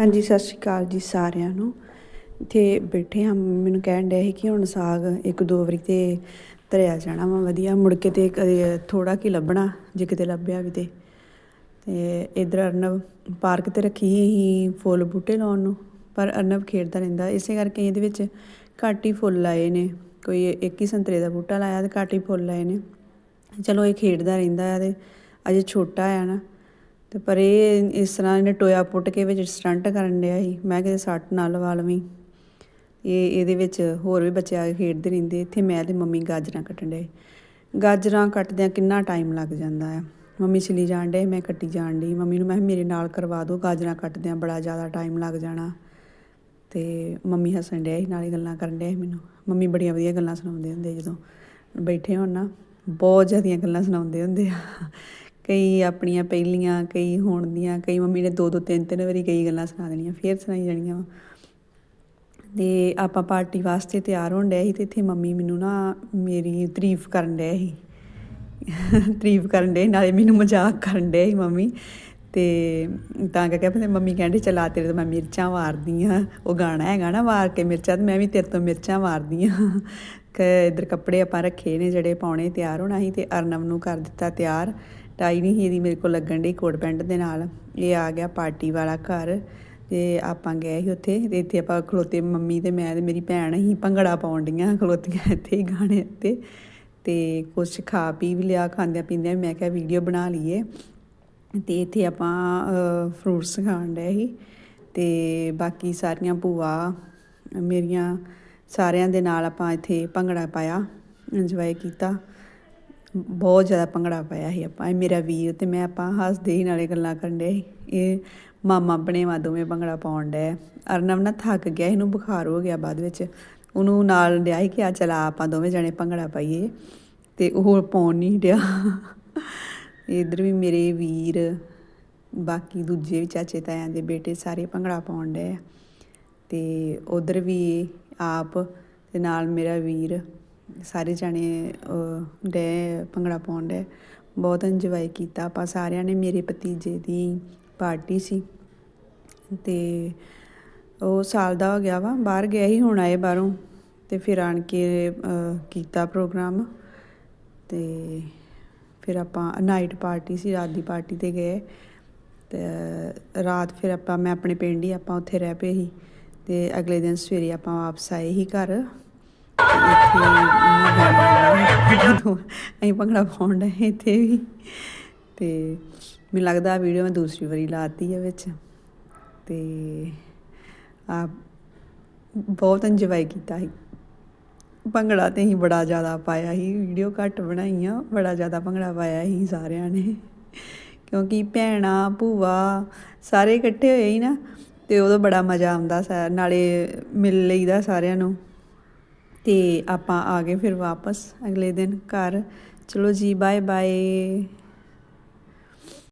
ਹਾਂਜੀ, ਸਤਿ ਸ਼੍ਰੀ ਅਕਾਲ ਜੀ ਸਾਰਿਆਂ ਨੂੰ। ਇੱਥੇ ਬੈਠੇ ਹਾਂ। ਮੈਨੂੰ ਕਹਿਣ ਡਿਆ ਸੀ ਕਿ ਹੁਣ ਸਾਗ ਇੱਕ ਦੋ ਵਾਰੀ ਤੇ ਤਰਿਆ ਜਾਣਾ ਵਾ, ਵਧੀਆ। ਮੁੜ ਕੇ ਤੇ ਕਦੇ ਥੋੜਾ ਕੀ ਲੱਭਣਾ, ਜੇ ਕਿਤੇ ਲੱਭਿਆ ਵੀ ਤੇ। ਤੇ ਇਧਰ ਅਰਨਵ ਪਾਰਕ ਤੇ ਰੱਖੀ ਹੀ ਫੁੱਲ ਬੂਟੇ ਲਾਉਣ ਨੂੰ, ਪਰ ਅਰਨਵ ਖੇਡਦਾ ਰਹਿੰਦਾ। ਇਸੇ ਕਰਕੇ ਇਹਦੇ ਵਿੱਚ ਘੱਟ ਹੀ ਫੁੱਲ ਲਾਏ ਨੇ। ਕੋਈ ਇੱਕ ਹੀ ਸੰਤਰੇ ਦਾ ਬੂਟਾ ਲਾਇਆ ਤੇ ਘੱਟ ਹੀ ਫੁੱਲ ਲਾਏ ਨੇ। ਚਲੋ, ਇਹ ਖੇਡਦਾ ਰਹਿੰਦਾ ਹੈ ਤੇ ਅਜੇ ਛੋਟਾ ਆ ਨਾ। ਤੇ ਪਰ ਇਹ ਇਸ ਤਰ੍ਹਾਂ ਇਹਨੇ ਟੋਇਆ ਪੁੱਟ ਕੇ ਵਿੱਚ ਸਟੰਟ ਕਰਨ ਡਿਆ ਸੀ। ਮੈਂ ਕਿਤੇ ਸੱਟ ਨਾ ਲਵਾ ਲਵੀਂ ਇਹ, ਇਹਦੇ ਵਿੱਚ ਹੋਰ ਵੀ ਬੱਚੇ ਆ ਕੇ ਖੇਡਦੇ ਰਹਿੰਦੇ। ਇੱਥੇ ਮੈਂ ਤੇ ਮੰਮੀ ਗਾਜਰਾਂ ਕੱਟਣ ਡੇ ਗਾਜਰਾਂ ਕੱਟਦਿਆਂ ਕਿੰਨਾ ਟਾਈਮ ਲੱਗ ਜਾਂਦਾ ਆ। ਮੰਮੀ ਛਿਲੀ ਜਾਣ ਡੇ ਮੈਂ ਕੱਟੀ ਜਾਣ ਡਈ। ਮੰਮੀ ਨੂੰ ਮੈਂ ਮੇਰੇ ਨਾਲ ਕਰਵਾ ਦਿਓ ਗਾਜਰਾਂ ਕੱਟਦਿਆਂ ਬੜਾ ਜ਼ਿਆਦਾ ਟਾਈਮ ਲੱਗ ਜਾਣਾ। ਤੇ ਮੰਮੀ ਹੱਸਣ ਡਿਆ ਸੀ, ਨਾਲੇ ਗੱਲਾਂ ਕਰਨ ਡਿਆ ਸੀ ਮੈਨੂੰ। ਮੰਮੀ ਬੜੀਆਂ ਵਧੀਆ ਗੱਲਾਂ ਸੁਣਾਉਂਦੇ ਹੁੰਦੇ ਜਦੋਂ ਬੈਠੇ ਹੋਣ ਨਾ। ਬਹੁਤ ਜ਼ਿਆਦੀਆਂ ਗੱਲਾਂ ਸੁਣਾਉਂਦੇ ਹੁੰਦੇ ਆ। ਕਈ ਆਪਣੀਆਂ ਪਹਿਲੀਆਂ, ਕਈ ਹੁਣ ਦੀਆਂ, ਕਈ ਮੰਮੀ ਨੇ ਦੋ ਦੋ ਤਿੰਨ ਤਿੰਨ ਵਾਰੀ ਕਈ ਗੱਲਾਂ ਸੁਣਾ ਦੇਣੀਆਂ, ਫੇਰ ਸੁਣਾਈ ਜਾਣੀਆਂ ਵਾ। ਤੇ ਆਪਾਂ ਪਾਰਟੀ ਵਾਸਤੇ ਤਿਆਰ ਹੋਣ ਡਿਆ ਸੀ ਤੇ ਇੱਥੇ ਮੰਮੀ ਮੈਨੂੰ ਨਾ ਮੇਰੀ ਤਾਰੀਫ ਕਰਨ ਡਿਆ ਸੀ। ਤਾਰੀਫ ਕਰਨ ਡਏ ਨਾਲੇ ਮੈਨੂੰ ਮਜ਼ਾਕ ਕਰਨ ਡਏ ਸੀ ਮੰਮੀ। ਤੇ ਤਾਂ ਕਰਕੇ ਫਿਰ ਮੰਮੀ ਕਹਿੰਦੀ, ਚਲਾ ਤੇਰੇ ਤੋਂ ਮੈਂ ਮਿਰਚਾਂ ਵਾਰਦੀ ਆ ਉਹ ਗਾਣਾ ਹੈਗਾ ਨਾ ਵਾਰ ਕੇ ਮਿਰਚਾਂ, ਤੇ ਮੈਂ ਵੀ ਤੇਰੇ ਤੋਂ ਮਿਰਚਾਂ ਵਾਰਦੀ ਆ ਕਿ ਇਧਰ ਕੱਪੜੇ ਆਪਾਂ ਰੱਖੇ ਨੇ ਜਿਹੜੇ ਪਾਉਣੇ, ਤਿਆਰ ਹੋਣਾ ਸੀ ਤੇ ਅਰਨਵ ਨੂੰ ਕਰ ਦਿੱਤਾ ਤਿਆਰ। ਟਾਈ ਨਹੀਂ ਸੀ ਇਹਦੀ, ਮੇਰੇ ਕੋਲ ਲੱਗਣ ਡਈ ਕੋਟ ਪੈਂਟ ਦੇ ਨਾਲ। ਇਹ ਆ ਗਿਆ ਪਾਰਟੀ ਵਾਲਾ ਘਰ ਤੇ ਆਪਾਂ ਗਏ ਸੀ ਉੱਥੇ ਤੇ ਇੱਥੇ ਆਪਾਂ ਖਲੋਤੇ ਮੰਮੀ ਤੇ ਮੈਂ ਤੇ ਮੇਰੀ ਭੈਣ ਹੀ ਭੰਗੜਾ ਪਾਉਣ ਡੀਆਂ ਖਲੋਤੀਆਂ ਇੱਥੇ ਹੀ ਗਾਣੇ ਉੱਤੇ। ਤੇ ਕੁਛ ਖਾ ਪੀ ਵੀ ਲਿਆ, ਖਾਂਦਿਆਂ ਪੀਂਦਿਆਂ ਮੈਂ ਕਿਹਾ ਵੀਡੀਓ ਬਣਾ ਲਈਏ। ਤੇ ਇੱਥੇ ਆਪਾਂ ਫਰੂਟਸ ਖਾਣ ਡਏ ਸੀ ਤੇ ਬਾਕੀ ਸਾਰੀਆਂ ਭੂਆ, ਮੇਰੀਆਂ ਸਾਰਿਆਂ ਦੇ ਨਾਲ ਆਪਾਂ ਇੱਥੇ ਭੰਗੜਾ ਪਾਇਆ ਇੰਜੋਏ ਕੀਤਾ। ਬਹੁਤ ਜ਼ਿਆਦਾ ਭੰਗੜਾ ਪਾਇਆ ਸੀ ਆਪਾਂ, ਇਹ ਮੇਰਾ ਵੀਰ ਤੇ ਮੈਂ ਆਪਾਂ ਹੱਸਦੇ ਹੀ ਨਾਲੇ ਗੱਲਾਂ ਕਰਨ ਡਏ ਸੀ। ਇਹ ਮਾਮਾ ਬਣੇਵਾ ਦੋਵੇਂ ਭੰਗੜਾ ਪਾਉਣ ਡਏ। ਅਰਨਵ ਨਾ ਥੱਕ ਗਿਆ ਇਹਨੂੰ ਬੁਖਾਰ ਹੋ ਗਿਆ ਬਾਅਦ ਵਿੱਚ। ਉਹਨੂੰ ਨਾਲ ਡਿਆ ਸੀ ਕਿ ਆ ਚਲਾ ਆਪਾਂ ਦੋਵੇਂ ਜਣੇ ਭੰਗੜਾ ਪਾਈਏ ਤੇ ਉਹ ਪਾਉਣ ਨਹੀਂ ਡਿਆ। ਇਧਰ ਵੀ ਮੇਰੇ ਵੀਰ, ਬਾਕੀ ਦੂਜੇ ਵੀ ਚਾਚੇ ਤਾਇਆਂ ਦੇ ਬੇਟੇ ਸਾਰੇ ਭੰਗੜਾ ਪਾਉਣ ਡਏ ਆ। ਤੇ ਉਧਰ ਵੀ ਆਪ ਤੇ ਨਾਲ ਮੇਰਾ ਵੀਰ, ਸਾਰੇ ਜਾਣੇ ਡੇ ਭੰਗੜਾ ਪਾਉਣ ਡੇ ਬਹੁਤ ਇੰਜੋਏ ਕੀਤਾ ਆਪਾਂ ਸਾਰਿਆਂ ਨੇ, ਮੇਰੇ ਭਤੀਜੇ ਦੀ ਪਾਰਟੀ ਸੀ। ਤੇ ਉਹ ਸਾਲ ਦਾ ਹੋ ਗਿਆ ਵਾ, ਬਾਹਰ ਗਿਆ ਹੀ ਹੁਣ ਆਏ ਬਾਹਰੋਂ। ਤੇ ਫਿਰ ਆਣ ਕੇ ਕੀਤਾ ਪ੍ਰੋਗਰਾਮ। ਤੇ ਫਿਰ ਆਪਾਂ ਨਾਈਟ ਪਾਰਟੀ ਸੀ, ਰਾਤ ਦੀ ਪਾਰਟੀ ਤੇ ਗਏ। ਤੇ ਰਾਤ ਫਿਰ ਆਪਾਂ, ਮੈਂ ਆਪਣੇ ਪਿੰਡ ਹੀ ਆਪਾਂ ਉੱਥੇ ਰਹਿ ਪਏ ਸੀ। ਤੇ ਅਗਲੇ ਦਿਨ ਸਵੇਰੇ ਆਪਾਂ ਵਾਪਸ ਆਏ ਹੀ ਘਰ ਅਸੀਂ ਭੰਗੜਾ ਪਾਉਣ ਡਏ ਇੱਥੇ ਵੀ। ਤੇ ਮੈਨੂੰ ਲੱਗਦਾ ਵੀਡੀਓ ਮੈਂ ਦੂਸਰੀ ਵਾਰੀ ਲਾਤੀ ਹੈ ਵਿੱਚ। ਤੇ ਆ ਬਹੁਤ ਇੰਜੋਏ ਕੀਤਾ ਸੀ। ਭੰਗੜਾ ਤੇ ਹੀ ਬੜਾ ਜ਼ਿਆਦਾ ਪਾਇਆ ਸੀ, ਵੀਡੀਓ ਘੱਟ ਬਣਾਈਆਂ, ਬੜਾ ਜ਼ਿਆਦਾ ਭੰਗੜਾ ਪਾਇਆ ਸੀ ਸਾਰਿਆਂ ਨੇ। ਕਿਉਂਕਿ ਭੈਣਾਂ, ਭੂਆ ਸਾਰੇ ਇਕੱਠੇ ਹੋਏ ਹੀ ਨਾ, ਤੇ ਉਦੋਂ ਬੜਾ ਮਜ਼ਾ ਆਉਂਦਾ ਸਾਰ ਨਾਲੇ ਮਿਲ ਲਈਦਾ ਸਾਰਿਆਂ ਨੂੰ। ਤੇ ਆਪਾਂ ਆ ਗਏ ਫਿਰ ਵਾਪਸ ਅਗਲੇ ਦਿਨ ਘਰ। ਚਲੋ ਜੀ ਬਾਏ ਬਾਏ